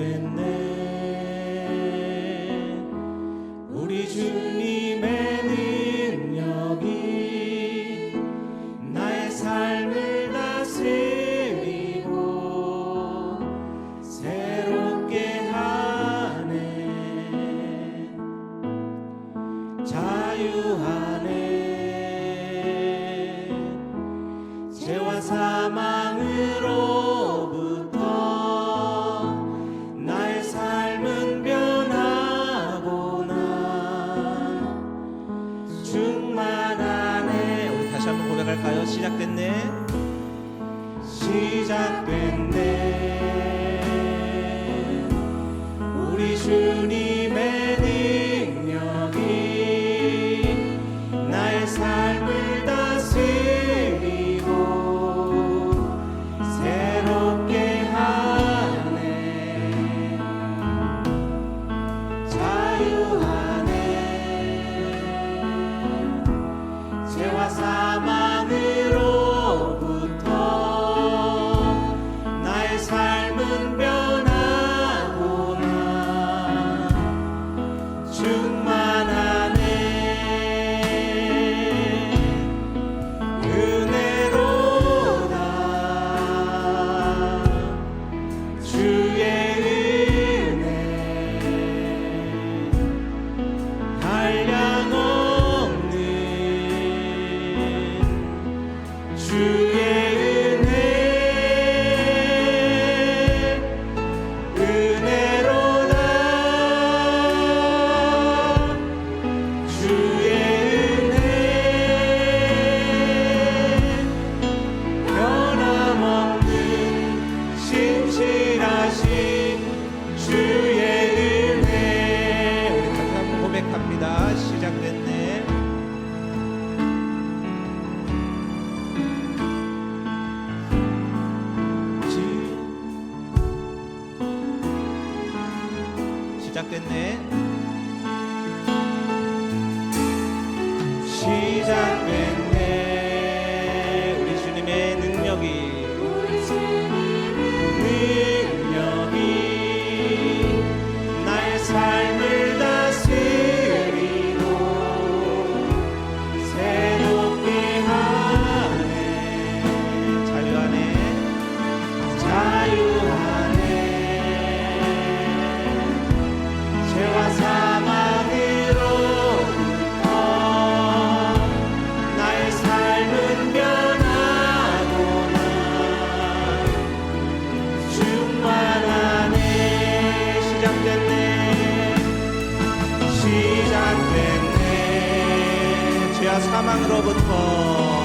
open 시작된대 우리 주님 사망으로부터.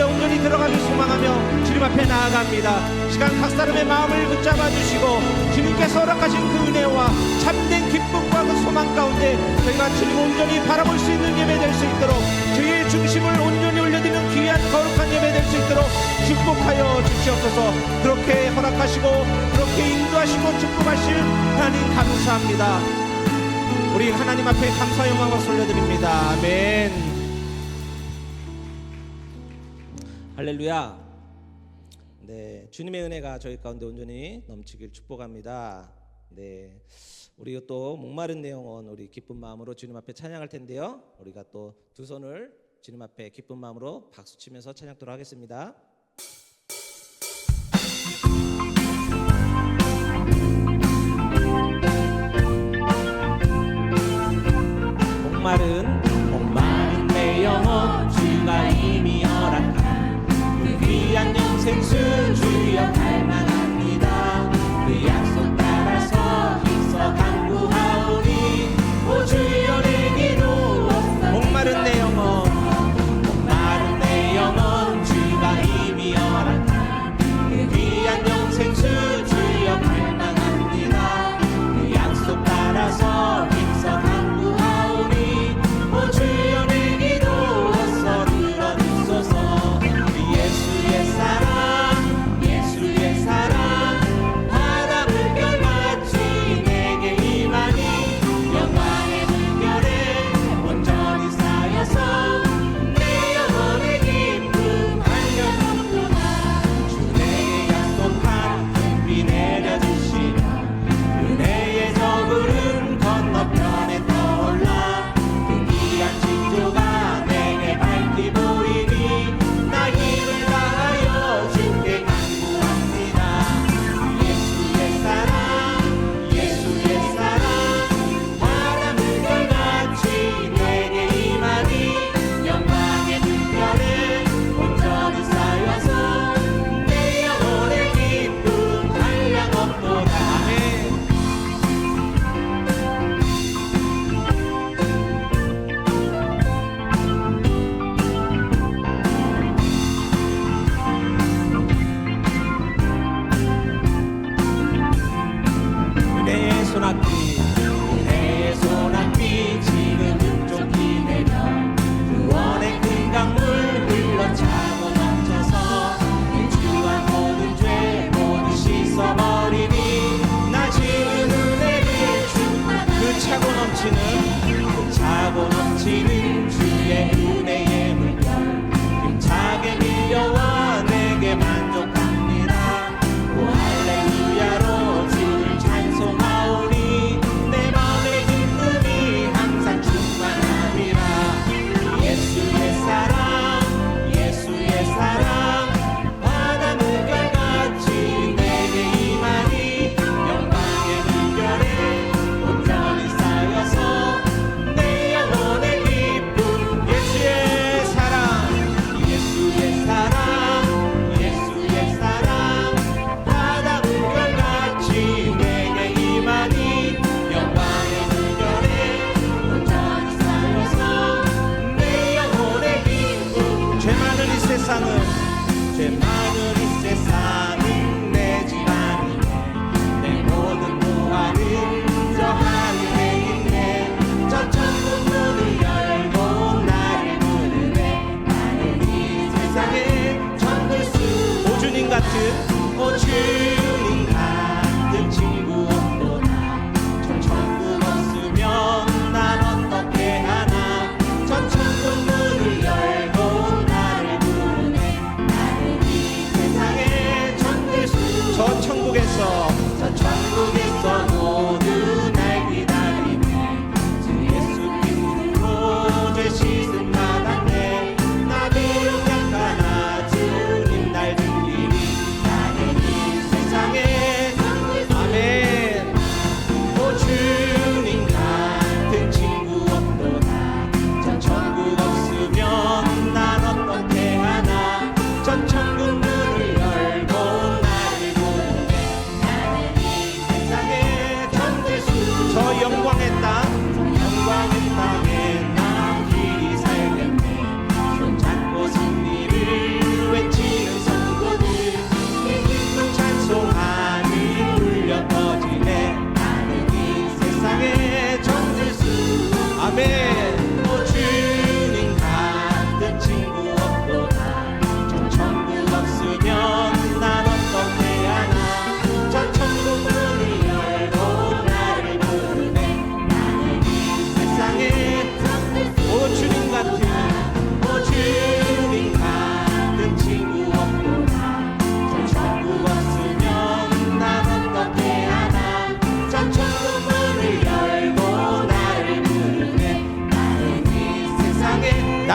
가운데 온전히 들어가길 소망하며 주님 앞에 나아갑니다. 시간 각 사람의 마음을 붙잡아 주시고 주님께서 허락하신 그 은혜와 참된 기쁨과 그 소망 가운데 저희가 주님 온전히 바라볼 수 있는 예배 될 수 있도록 저희의 중심을 온전히 올려드리는 귀한 거룩한 예배 될 수 있도록 축복하여 주시옵소서 그렇게 허락하시고 그렇게 인도하시고 축복하실 하나님 감사합니다. 우리 하나님 앞에 감사 영광을 올려드립니다. 아멘. 할렐루야. 네, 주님의 은혜가 저희 가운데 온전히 넘치길 축복합니다. 네, 우리 또 목마른 내용은 우리 기쁜 마음으로 주님 앞에 찬양할 텐데요. 우리가 또 두 손을 주님 앞에 기쁜 마음으로 박수 치면서 찬양토록 하겠습니다. 목마른 귀한 영생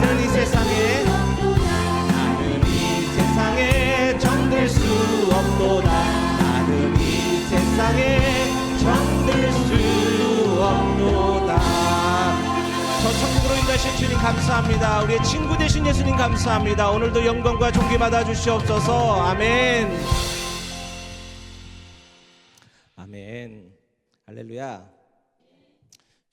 나는 이 세상에 나는 이 세상에 정될 수 없도다. 나는 이 세상에 정될 수 없도다. 저 천국으로 인도하신 주님 감사합니다. 우리의 친구 되신 예수님 감사합니다. 오늘도 영광과 존귀 받아 주시옵소서. 아멘. 아멘. 할렐루야.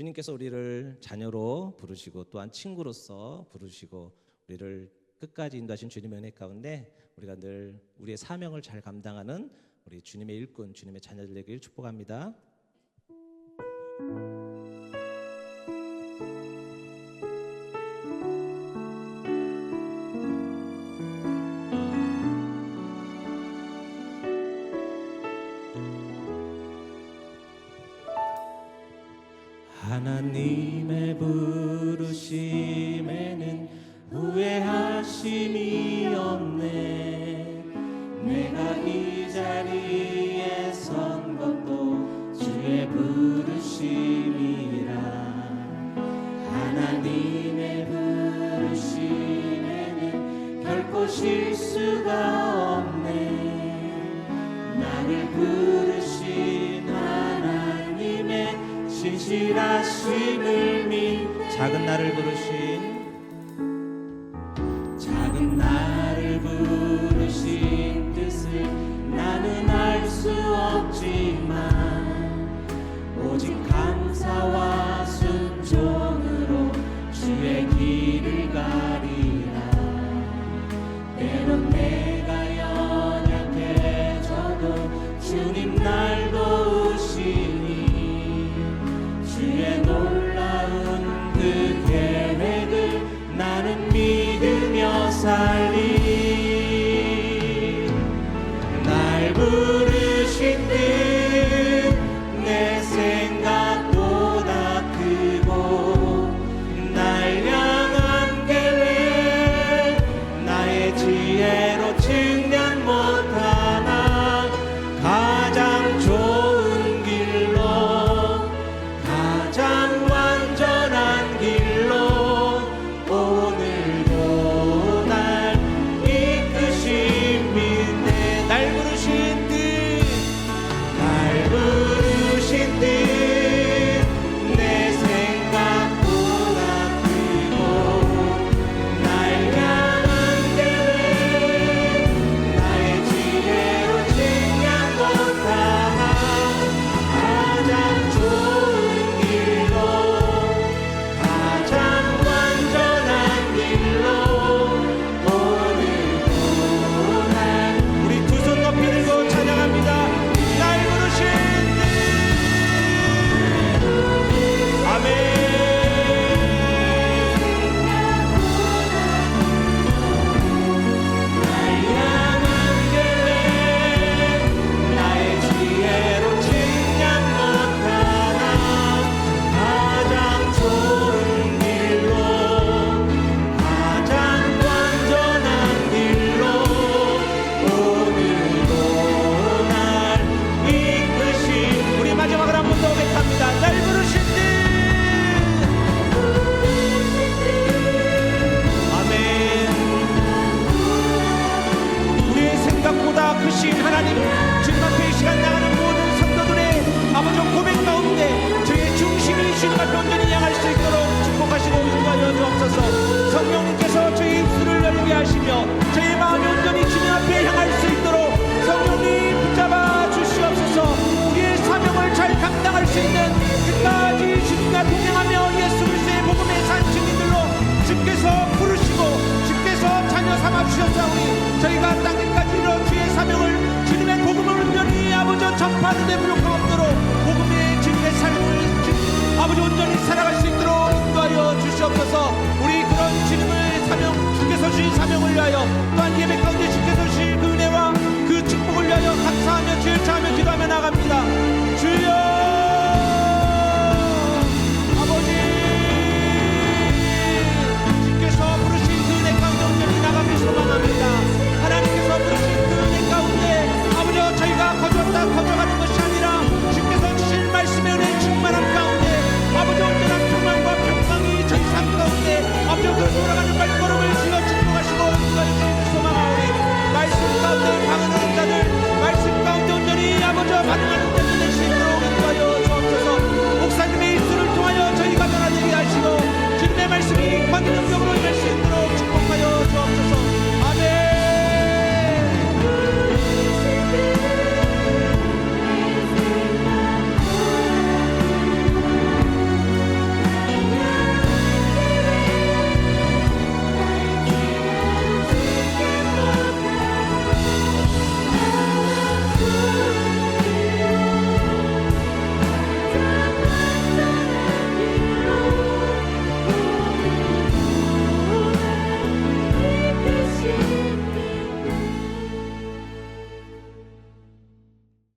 주님께서 우리를 자녀로 부르시고 또한 친구로서 부르시고 우리를 끝까지 인도하신 주님의 은혜 가운데 우리가 늘 우리의 사명을 잘 감당하는 우리 주님의 일꾼, 주님의 자녀들에게 축복합니다.